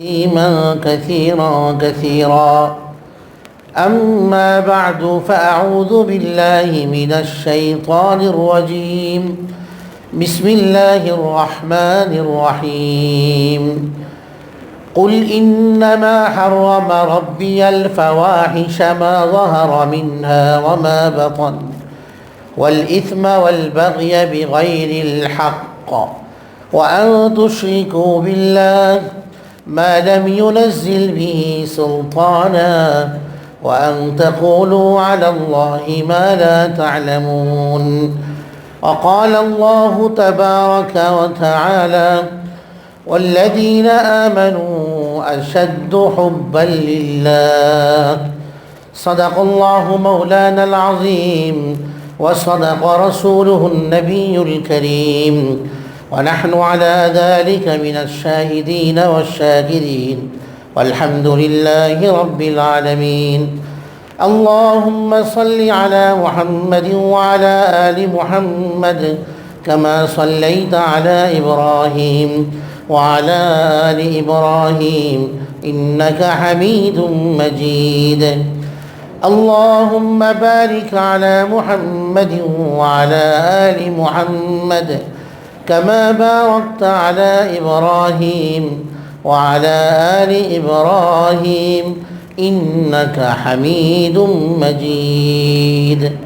إيما كثيرا كثيرا. أما بعد فأعوذ بالله من الشيطان الرجيم. بسم الله الرحمن الرحيم. قل إنما حرم ربي الفواحش ما ظهر منها وما بطن والإثم والبغي بغير الحق وأن تشركوا بالله ما لم ينزل به سلطانا وأن تقولوا على الله ما لا تعلمون. وقال الله تبارك وتعالى والذين آمنوا أشد حبا لله. صدق الله مولانا العظيم وصدق رسوله النبي الكريم. ونحن على ذلك من الشاهدين والشاكرين والحمد لله رب العالمين. اللهم صل على محمد وعلى آل محمد كما صليت على إبراهيم وعلى آل إبراهيم إنك حميد مجيد. اللهم بارك على محمد وعلى آل محمد كما باركت على إبراهيم وعلى آل إبراهيم إنك حميد مجيد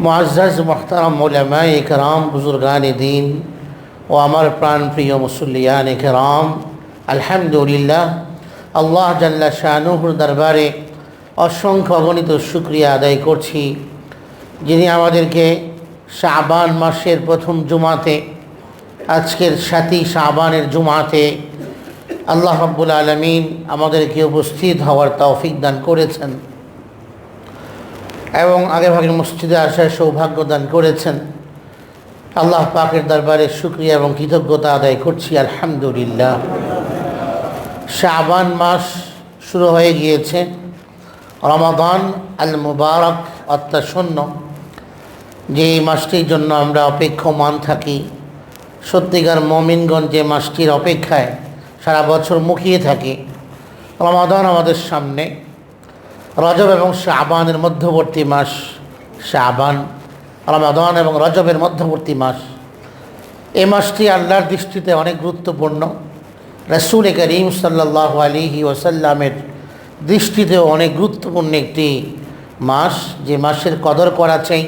معزز محترم علماء کرام بزرگان دین ও আমার প্রাণপ্রিয় মুসল্লিয়ান কেরাম আলহামদুলিল্লাহ আল্লাহ জাল্লা শাহনুহুর দরবারে অসংখ্য অগণিত শুক্রিয়া আদায় করছি যিনি আমাদেরকে শাবান মাসের প্রথম জুমাতে, আজকের সাথী শাবানের জুমাতে আল্লাহ রব্বুল আলমিন আমাদেরকে উপস্থিত হওয়ার তৌফিক দান করেছেন এবং আগে ভাগের মসজিদে আসার সৌভাগ্য দান করেছেন। আল্লাহ পাকের দরবারে শুক্রিয়া এবং কৃতজ্ঞতা আদায় করছি, আলহামদুলিল্লাহ। শাবান মাস শুরু হয়ে গিয়েছে। রমাদান আল মুবারক অত্যাশূন্য যে এই মাসটির জন্য আমরা অপেক্ষমান থাকি, সত্যিকার মমিনগঞ্জ যে মাসটির অপেক্ষায় সারা বছর মুখিয়ে থাকি, রমাদান আমাদের সামনে, রজব এবং শাবানের মধ্যবর্তী মাস শাবান, রমাদান এবং রজবের মধ্যবর্তী মাস। এই মাসটি আল্লাহর দৃষ্টিতে অনেক গুরুত্বপূর্ণ। রসুল করিম সাল্লাহ আলিহি ওসাল্লামের দৃষ্টিতেও অনেক গুরুত্বপূর্ণ একটি মাস। যে মাসের কদর করা চাই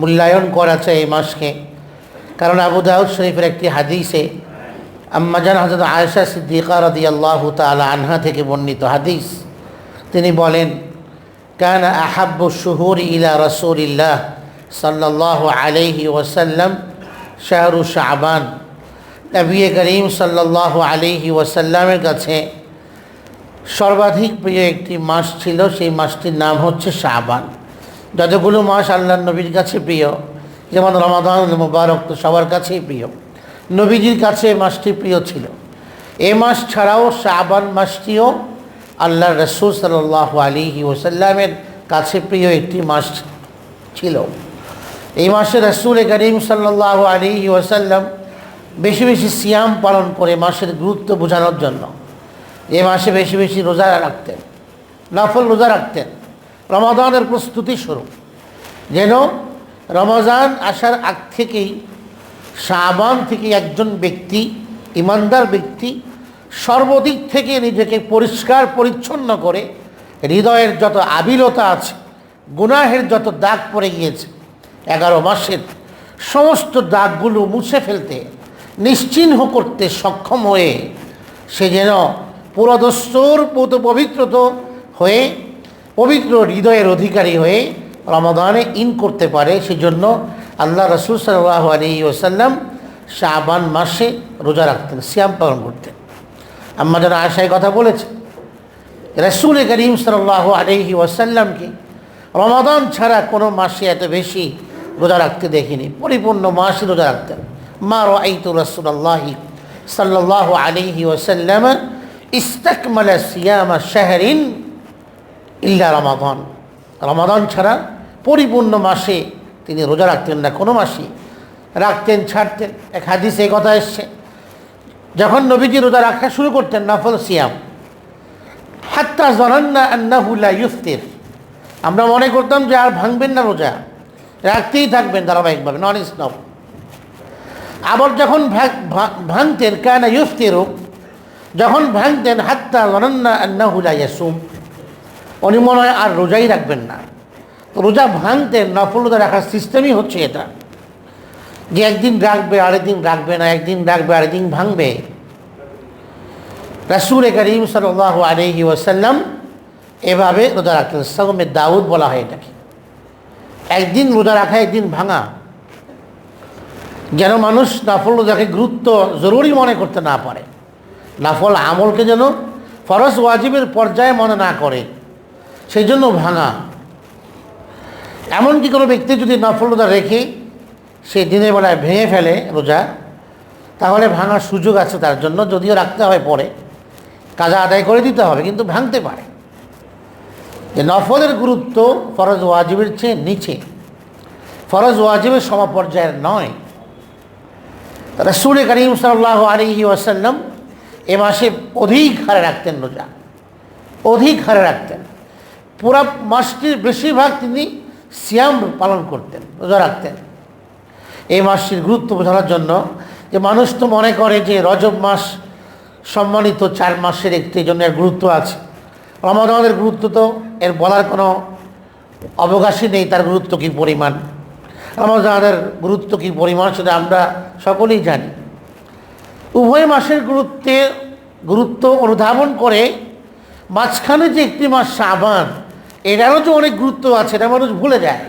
মূল্যায়ন করা চাই এই মাসকে। কারণ আবু দাউদ শরীফের একটি হাদিসে আম্মাজান হজরত আয়েশা সিদ্দিকা রদি আল্লাহ তালা আনহা থেকে বর্ণিত হাদিস। তিনি বলেন, কান আহাব্বু শুহুর ইলা রসুলিল্লাহ সাল্লাহ আলহি ওসাল্লাম শাহরু শাহবান নবী করিম সাল্লাহ আলহি ওসাল্লামের কাছে সর্বাধিক প্রিয় একটি মাস ছিল, সেই মাসটির নাম হচ্ছে শাহবান যতগুলো মাস আল্লাহ নবীর কাছে প্রিয়, যেমন রমাদান মুবারক তো সবার কাছেই প্রিয়, নবীজির কাছে মাসটি প্রিয় ছিল। এ মাস ছাড়াও শাহবান মাসটিও আল্লাহ রসুল সাল্লাহ আলিহি ওসাল্লামের কাছে প্রিয় একটি মাস ছিল। এই মাসে রসুল করিম সাল্লাহ আলিহি ওসাল্লাম বেশি বেশি সিয়াম পালন করে মাসের গুরুত্ব বোঝানোর জন্য। এ মাসে বেশি বেশি রোজা রাখতেন, নফল রোজা রাখতেন। রমাদানের প্রস্তুতি স্বরূপ যেন রমজান আসার আগ থেকেই শাহবান থেকে একজন ব্যক্তি, ইমানদার ব্যক্তি সর্বদিক থেকে নিজেকে পরিষ্কার, পরিচ্ছন্ন করে হৃদয়ের যত আবিলতা আছে, গুনাহের যত দাগ পড়ে গিয়েছে, এগারো মাসের সমস্ত দাগগুলো মুছে ফেলতে, নিশ্চিহ্ন করতে সক্ষম হয়ে সে যেন পুরদস্তুর পুত পবিত্রত হয়ে পবিত্র হৃদয়ের অধিকারী হয়ে রমাদানে ইন করতে পারে, সেজন্য আল্লাহ রসুল সাল্লাহ আলী ওসাল্লাম শাহবান মাসে রোজা রাখতেন, সিয়াম পালন করতেন। আম্মা যারা আশায় কথা বলেছে, রসুল করিম সাল্লাহ আলহি ওয়াসাল্লামকে রমাদান ছাড়া কোনো মাসে এত বেশি রোজা রাখতে দেখিনি, পরিপূর্ণ মাসে রোজা রাখতেন। মা রাইতু রসুল্লাহি সাল্লাহ আলহি ওসাল্লাম ইস্তাকমাল শাহরিন ইল্লা রমাদান। রমাদান ছাড়া পরিপূর্ণ মাসে তিনি রোজা রাখতেন না, কোনো মাসেই। রাখতেন, ছাড়তেন। এক হাদিসে কথা এসছে। যখন নবীজি রোজা রাখা শুরু করতেন নফল সিয়াম, হাত্তা জনান্না আন্নাহুল্লা ইউফতির। আমরা মনে করতাম যে আর ভাঙবেন না রোজা। রাখতেই থাকবেন ধারাবাহিকভাবে নন স্টপ আবার যখন ভাঙতেন, কানা ইউফতিরও যখন ভাঙতেন, হাত্তা জনান্না আন্নাহুল্লা ইয়াসুম উনি মনে হয় আর রোজাই রাখবেন না। রোজা ভাঙতে নফল রোজা রাখার সিস্টেমই হচ্ছে এটা। যে একদিন রাখবে, আরেকদিন রাখবে না, একদিন রাখবে, আরেকদিন ভাঙবে। রাসুল করিম সাল আলহি ওসাল্লাম এভাবে রোজা রাখতেন। সগমে দাউদ বলা হয় এটাকে। একদিন রোজা রাখা, একদিন ভাঙা। যেন মানুষ নাফল রোজাকে গুরুত্ব জরুরি মনে করতে না পারে। নাফল আমলকে যেন ফরজ, ওয়াজিবের পর্যায়ে মনে না করে। সেই জন্য ভাঙা। এমনকি কোনো ব্যক্তি যদি নফল রোজা রেখে সে দিনের বেলায় ভেঙে ফেলে রোজা, তাহলে ভাঙার সুযোগ আছে তার জন্য, যদিও রাখতে হয় পরে। কাজা আদায় করে দিতে হবে, কিন্তু ভাঙতে পারে। যে নফলের গুরুত্ব ফরজ ওয়াজিবের চেয়ে নিচে। ফরজ ওয়াজিবের সমপর্যায়ের নয়। রসুল করিম সাল্লাহ আলহি ওয়াসাল্লাম এ মাসে অধিক হারে রাখতেন রোজা। অধিক হারে রাখতেন। পুরা মাসটির বেশিরভাগ তিনি সিয়াম পালন করতেন, রোজা রাখতেন। এই মাসটির গুরুত্ব বোঝানোর জন্য যে মানুষ তো মনে করে যে রজব মাস সম্মানিত চার মাসের একটি জন্য এর গুরুত্ব আছে। রমাদানের গুরুত্ব তো, এর বলার কোনো অবকাশই নেই তার গুরুত্ব কী পরিমাণ। রমাদানের গুরুত্ব কী পরিমাণ সেটা আমরা সকলেই জানি। উভয় মাসের গুরুত্বে, গুরুত্ব অনুধাবন করে মাঝখানে যে একটি মাস সাবান এটারও তো অনেক গুরুত্ব আছে, এটা মানুষ ভুলে যায়।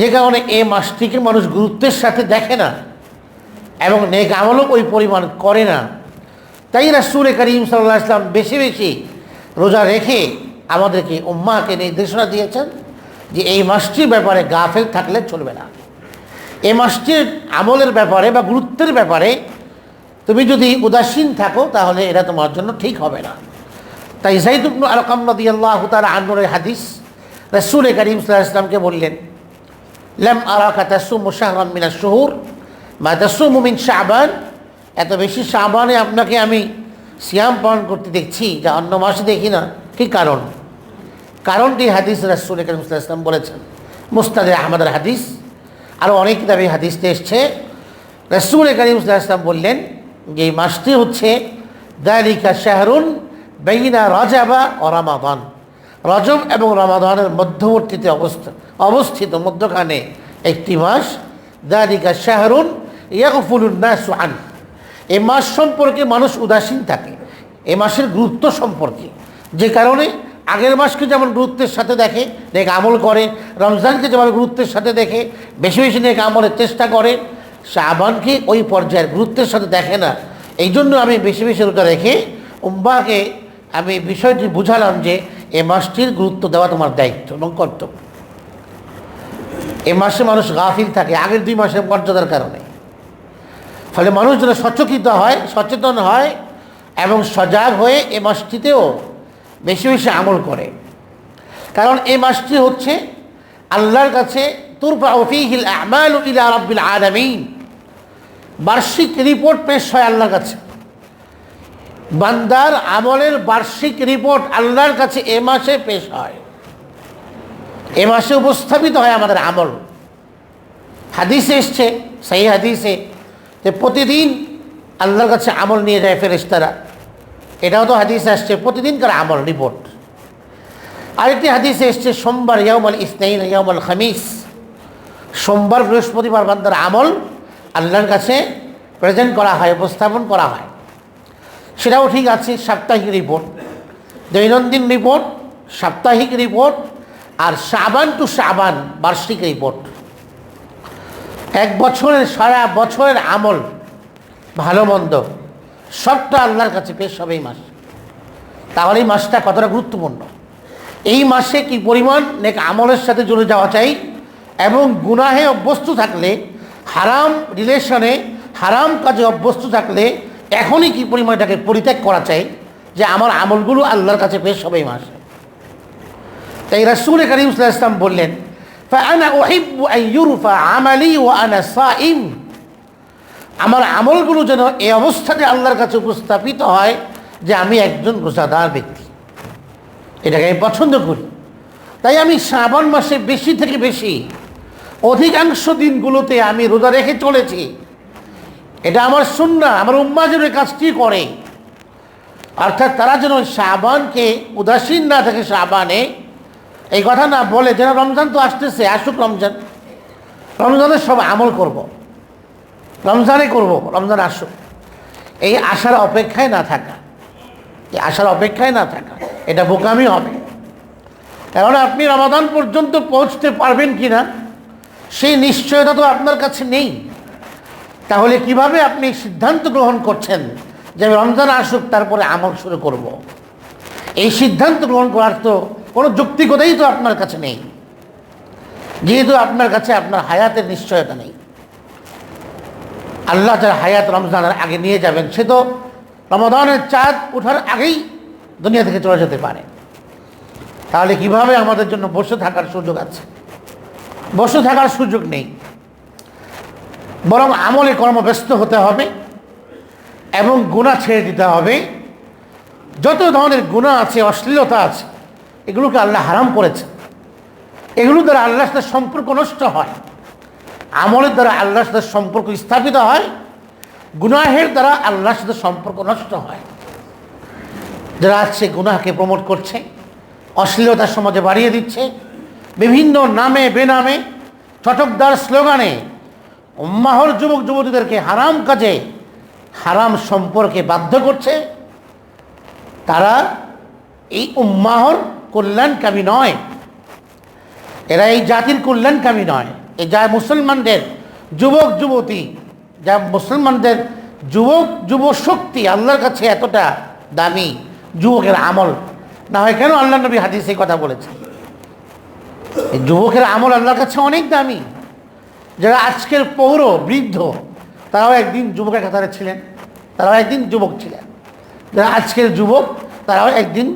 যে কারণে এ মাসটিকে মানুষ গুরুত্বের সাথে দেখে না এবং নেক আমলও ওই পরিমাণ করে না। তাই রাসুল করিম সাল্লাহ ইসলাম বেশি বেশি রোজা রেখে আমাদেরকে উম্মাকে নির্দেশনা দিয়েছেন যে এই মাসটির ব্যাপারে গাফেল থাকলে চলবে না। এই মাসটির আমলের ব্যাপারে বা গুরুত্বের ব্যাপারে তুমি যদি উদাসীন থাকো তাহলে এটা তোমার জন্য ঠিক হবে না। তাই জাইদুবনু আলকাম নদী আল্লাহ তার আন্নুরের হাদিস রসুল করিম সাল্লাহ ইসলামকে বললেন, লাম আরাকা তাসুম শাহরান মিনা শহুর? বা তাসুম মিন শাহবান এত বেশি শাহবানে আপনাকে আমি সিয়াম পালন করতে দেখছি, যা অন্য মাসে দেখি না। কি কারণ? কারণটি হাদিস রাসুল করিম সাল্লাহ ইসলাম বলেছেন। মুস্তাদে আহমদের হাদিস, আরও অনেক কিতাবে হাদিসতে এসছে। রসুল করিম সাল্লাহ ইসলাম বললেন, যে এই মাসটি হচ্ছে দালিকা শাহরুন বেইনা রাজাবা ও রামাদান। রজব এবং রমাদানের মধ্যবর্তীতে অবস্থা, অবস্থিত মধ্যখানে একটি মাস। দারিকা শাহরুন ইয়াকফুলুন্নাস আন। এই মাস সম্পর্কে মানুষ উদাসীন থাকে। এ মাসের গুরুত্ব সম্পর্কে। যে কারণে আগের মাসকে যেমন গুরুত্বের সাথে দেখে, নেক আমল করে, রমজানকে যেমন গুরুত্বের সাথে দেখে, বেশি বেশি নেক আমলের চেষ্টা করে শাহবানকে ওই পর্যায়ের গুরুত্বের সাথে দেখে না। এই জন্য আমি বেশি বেশি রোজা রেখে উম্বাকে আমি এই বিষয়টি বুঝালাম যে এ মাসটির গুরুত্ব দেওয়া তোমার দায়িত্ব এবং কর্তব্য। এ মাসে মানুষ গাফিল থাকে, আগের দুই মাসের মর্যাদার কারণে। ফলে মানুষ যেন সচকিত হয়, সচেতন হয় এবং সজাগ হয়ে এ মাসটিতেও বেশি বেশি আমল করে। কারণ এই মাসটি হচ্ছে আল্লাহর কাছে তুরফা আলামিন। বার্ষিক রিপোর্ট পেশ হয় আল্লাহর কাছে। বান্দার আমলের বার্ষিক রিপোর্ট আল্লাহর কাছে এ মাসে পেশ হয়। এ মাসে উপস্থাপিত হয় আমাদের আমল। হাদিসে এসছে, সেই হাদিসে যে প্রতিদিন আল্লাহর কাছে আমল নিয়ে যায় ফেরেশতারা। এটাও তো হাদিসে আসছে, প্রতিদিনকার আমল, রিপোর্ট। আরেকটি হাদিসে এসছে, সোমবার ইয়ামল ইসনাইন ইয়ামল খামিস। সোমবার বৃহস্পতিবার বান্দার আমল আল্লাহর কাছে প্রেজেন্ট করা হয়, উপস্থাপন করা হয়। সেটাও ঠিক আছে, সাপ্তাহিক রিপোর্ট দৈনন্দিন রিপোর্ট সাপ্তাহিক রিপোর্ট আর সাবান টু সাবান বার্ষিক রিপোর্ট এক বছরের, সারা বছরের আমল, ভালো মন্দ, সবটা আল্লাহর কাছে পেশ হবে এই মাস। তাহলে এই মাসটা কতটা গুরুত্বপূর্ণ? এই মাসে কি পরিমাণ নেক আমলের সাথে জুড়ে যাওয়া চাই? এবং গুনাহে অভ্যস্ত থাকলে, হারাম রিলেশনে হারাম কাজে অভ্যস্ত থাকলে এখনই কি পরিমাণ এটাকে পরিত্যাগ করা চাই যে আমার আমলগুলো আল্লাহর কাছে পেশ সবাই মাস। তাই রাসুল করিম ইসলাম বললেন আমার আমলগুলো যেন এই অবস্থাতে আল্লাহর কাছে উপস্থাপিত হয় যে আমি একজন রোজাদার ব্যক্তি। এটাকে আমি পছন্দ করি। তাই আমি শ্রাবণ মাসে বেশি থেকে বেশি অধিকাংশ দিনগুলোতে আমি রোজা রেখে চলেছি। এটা আমার শূন্য আমার উম্মা যেন কাজটি করে। অর্থাৎ তারা যেন শ্রাবণকে উদাসীন না থাকে শ্রাবণে এই কথা না বলে যেন রমজান তো আসতেছে, আসুক রমজান। রমজানের সব আমল করব। রমজানে করব, রমজান আসুক। এই আশার অপেক্ষায় না থাকা, এই আশার অপেক্ষায় না থাকা, এটা বোকামি হবে। এখন আপনি রমাদান পর্যন্ত পৌঁছতে পারবেন কি না সেই নিশ্চয়তা তো আপনার কাছে নেই। তাহলে কীভাবে আপনি সিদ্ধান্ত গ্রহণ করছেন যে আমি রমজান আসুক, তারপরে আমল শুরু করব। এই সিদ্ধান্ত গ্রহণ করার তো কোনো যুক্তিকতাই তো আপনার কাছে নেই। যেহেতু আপনার কাছে আপনার হায়াতের নিশ্চয়তা নেই। আল্লাহ যার হায়াত রমজানের আগে নিয়ে যাবেন, সে তো রমদানের চাঁদ ওঠার আগেই দুনিয়া থেকে চলে যেতে পারে। তাহলে কীভাবে আমাদের জন্য বসে থাকার সুযোগ আছে? বসে থাকার সুযোগ নেই। বরং আমলে কর্মব্যস্ত হতে হবে এবং গুণা ছেড়ে দিতে হবে। যত ধরনের গুণা আছে, অশ্লীলতা আছে, এগুলোকে আল্লাহ হারাম করেছে। এগুলো দ্বারা আল্লাহর সাথে সম্পর্ক নষ্ট হয়। আমলের দ্বারা আল্লাহর সাথে সম্পর্ক স্থাপিত হয়। গুনাহের দ্বারা আল্লাহর সাথে সম্পর্ক নষ্ট হয়। যারা আজকে গুনাহকে প্রমোট করছে, অশ্লীলতা সমাজে বাড়িয়ে দিচ্ছে, বিভিন্ন নামে, বেনামে, চটকদার স্লোগানে উম্মাহর যুবক যুবতীদেরকে হারাম কাজে, হারাম সম্পর্কে বাধ্য করছে, তারা এই উম্মাহর কল্যাণকামী নয়। এরা এই জাতির কল্যাণকামী নয়। এই যা মুসলমানদের যুবক যুবতী, যা মুসলমানদের যুবক যুব শক্তি আল্লাহর কাছে এতটা দামি যুবকের আমল। না হয় কেন আল্লাহ নবী হাদিস এই কথা বলেছে যুবকের আমল আল্লাহর কাছে অনেক দামি। যারা আজকের পৌর বৃদ্ধ, তারাও একদিন যুবকের কাতারে ছিলেন, তারাও একদিন যুবক ছিলেন। যারা আজকের যুবক, তারাও একদিন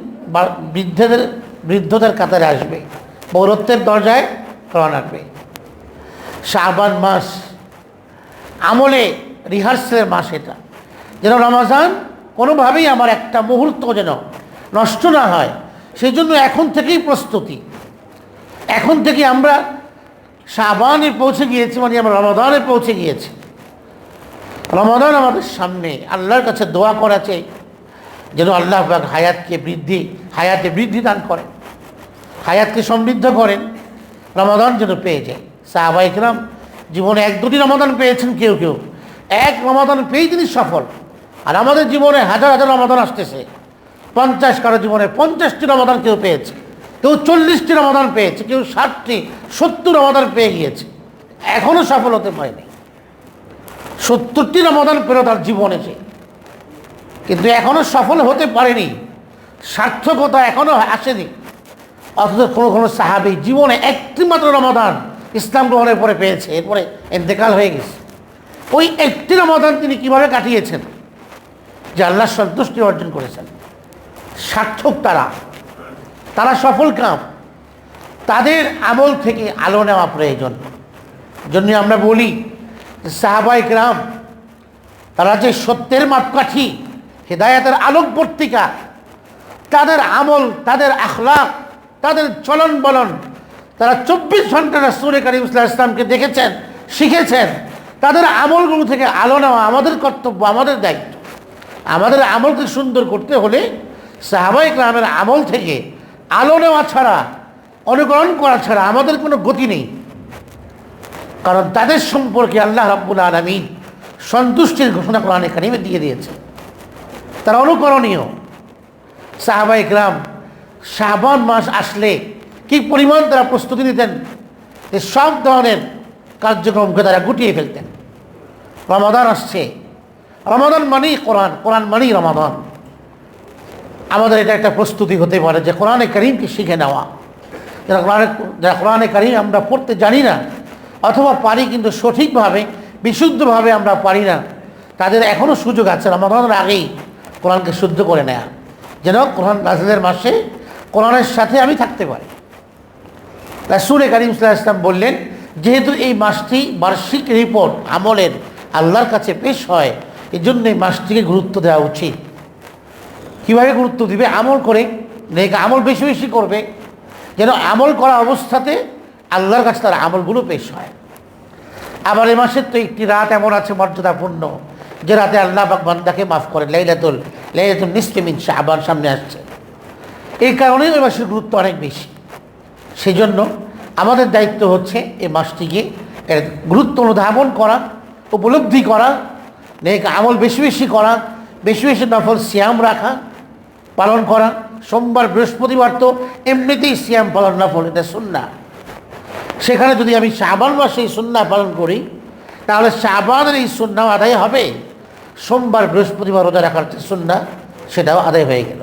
বৃদ্ধদের বৃদ্ধদের কাতারে আসবে। পৌরত্বের দরজায় প্রণ আসবে শাহবান মাস, আমলে রিহার্সেলের মাস এটা। যেন রমাজান কোনোভাবেই আমার একটা মুহূর্ত যেন নষ্ট না হয় সেই জন্য এখন থেকেই প্রস্তুতি। এখন থেকে আমরা শাহবানে পৌঁছে গিয়েছি মানে আমরা রমাদানে পৌঁছে গিয়েছি। রমাদান আমাদের সামনে, আল্লাহর কাছে দোয়া করা চাই, যেন আল্লাহ হায়াতকে বৃদ্ধি, হায়াতে বৃদ্ধি দান করেন, হায়াতকে সমৃদ্ধ করেন, রমাদান যেন পেয়ে যায়। সাহাবা ইকরাম জীবনে এক দুটি রমাদান পেয়েছেন কেউ কেউ। এক রমাদান পেয়েই তিনি সফল। আর আমাদের জীবনে হাজার হাজার রমাদান আসতেছে। পঞ্চাশ কারও জীবনে পঞ্চাশটি রমাদান কেউ পেয়েছে। কেউ চল্লিশটি রমাদান পেয়েছে, কেউ ষাটটি, সত্তর রমাদান পেয়ে গিয়েছে। এখনও সফল হতে পারেনি সত্তরটি রমাদান পেল তার জীবনে সে কিন্তু এখনও সফল হতে পারেনি। সার্থকতা এখনও আসেনি। অথচ কোনো কোনো সাহাবি জীবনে একটি মাত্র রমাদান ইসলাম গ্রহণের পরে পেয়েছে। এরপরে এন্তেকাল হয়ে গেছে। ওই একটি রমাদান তিনি কীভাবে কাটিয়েছেন? যে আল্লাহ সন্তুষ্টি অর্জন করেছেন। সার্থক তারা। তারা সফল কাম। তাদের আমল থেকে আলো নেওয়া প্রয়োজন। জন্য আমরা বলি সাহাবাই গ্রাম তারা যে সত্যের মাপকাঠি, হেদায়াতের আলোক পত্রিকা তাদের আমল, তাদের আখলাক, তাদের চলন বলন, তারা চব্বিশ ঘণ্টা রাসুল করিম ইসলাম ইসলামকে দেখেছেন, শিখেছেন, তাদের আমলগুলো থেকে আলো নেওয়া আমাদের কর্তব্য, আমাদের দায়িত্ব। আমাদের আমলকে সুন্দর করতে হলে সাহাবাই গ্রামের আমল থেকে আলো নেওয়া ছাড়া, অনুকরণ করা ছাড়া আমাদের কোনো গতি নেই। কারণ তাদের সম্পর্কে আল্লাহ রাব্বুল আলমিন সন্তুষ্টির ঘোষণা কোরআনে কারিমে দিয়ে দিয়েছে। তারা অনুকরণীয়। সাহাবাই গ্রাম শাহবান মাস আসলে কি পরিমাণ তারা প্রস্তুতি নিতেন যে সব ধরনের কার্যক্রমকে তারা গুটিয়ে ফেলতেন। রমাদান আসছে। রমাদান মানেই কোরআন কোরআন মানেই রমাদান। আমাদের এটা একটা প্রস্তুতি হতে পারে যে কোরআনে করিমকে শিখে নেওয়া। যারা কোরআনে যারা কোরআনে করিম আমরা পড়তে জানি না, অথবা পারি কিন্তু সঠিকভাবে, বিশুদ্ধভাবে আমরা পারি না, তাদের এখনও সুযোগ আছে রমাদানের আগেই কোরআনকে শুদ্ধ করে নেয়া। যেন কোরআন নাজিলের মাসে কোরআনের সাথে আমি থাকতে পারি। রাসুল করিম সাল্লাহ ইসলাম বললেন, যেহেতু এই মাসটি বার্ষিক রিপোর্ট আমলের আল্লাহর কাছে পেশ হয় এই জন্য এই মাসটিকে গুরুত্ব দেওয়া উচিত। কীভাবে গুরুত্ব দিবে? আমল করে, নেক আমল বেশি বেশি করবে। যেন আমল করা অবস্থাতে আল্লাহর কাছে তার আমলগুলো পেশ হয়। আবার এ মাসের তো একটি রাত এমন আছে মর্যাদাপূর্ণ, যে রাতে আল্লাহ বান্দাকে মাফ করে লাইলাতুল লাইলাতুল নিসফিমিন আবার সামনে আসছে। এই কারণেই ওই মাসের গুরুত্ব অনেক বেশি। সেই জন্য আমাদের দায়িত্ব হচ্ছে এই মাসটিকে গুরুত্ব অনুধাবন করা, উপলব্ধি করা, নেক আমল বেশি বেশি করা, বেশি বেশি নফল সিয়াম রাখা পালন করা সোমবার বৃহস্পতিবার তো এমনিতেই সিয়াম পালন না এটা সুন্না। সেখানে যদি আমি সাবান মাসে এই সুন্না পালন করি, তাহলে শাবানের এই সুন্নাও আদায় হবে। সোমবার বৃহস্পতিবার রোজা রাখার যে সুন্না, সেটাও আদায় হয়ে গেল।